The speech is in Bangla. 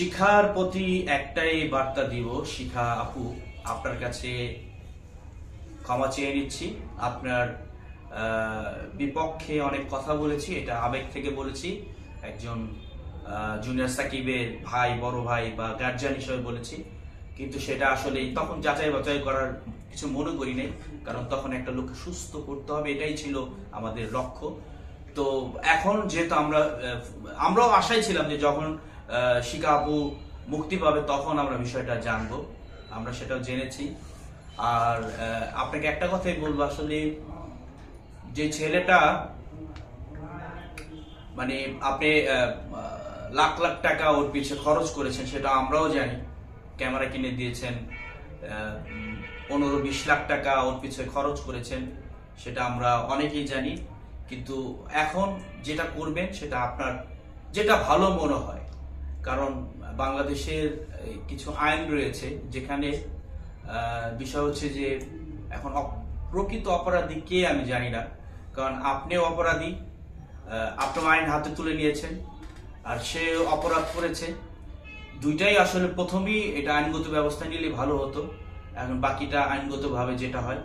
শিখার প্রতি একটাই বার্তা দিব, শিখা আপু, আপনার কাছে ক্ষমা চেয়ে নিচ্ছি। আপনার বিপক্ষে অনেক কথা বলেছি, এটা আবেগ থেকে বলেছি। একজন জুনিয়র সাকিবের ভাই, বড় ভাই বা গার্জিয়ান হিসেবে বলেছি। কিন্তু সেটা আসলে তখন যাচাই বাছাই করার কিছু মনে করি নাই, কারণ তখন একটা লোককে সুস্থ করতে হবে, এটাই ছিল আমাদের লক্ষ্য। তো এখন যেহেতু আমরা আমরাও আশায় ছিলাম যে যখন শিকা আপু মুক্তি পাবে তখন আমরা বিষয়টা জানব। আমরা সেটাও জেনেছি। আর আপনাকে একটা কথাই বলব, আসলে যে ছেলেটা মানে আপনি লাখ লাখ টাকা ওর পিছে খরচ করেছেন, সেটা আমরাও জানি। ক্যামেরা কিনে দিয়েছেন পনেরো বিশ লাখ টাকা ওর পিছে খরচ করেছেন, সেটা আমরা অনেকেই জানি। কিন্তু এখন যেটা করবেন, সেটা আপনার, যেটা ভালো মনে হয় কারণ বাংলাদেশের কিছু আইন রয়েছে যেখানে বিষয় হচ্ছে যে এখন প্রকৃত অপরাধী কে আমি জানি না। কারণ আপনিও অপরাধী আপনার আইন হাতে তুলে নিয়েছেন, আর সে অপরাধ করেছে। দুইটাই আসলে প্রথমেই এটা আইনগত ব্যবস্থা নিলে ভালো হতো, এখন বাকিটা আইনগতভাবে যেটা হয়।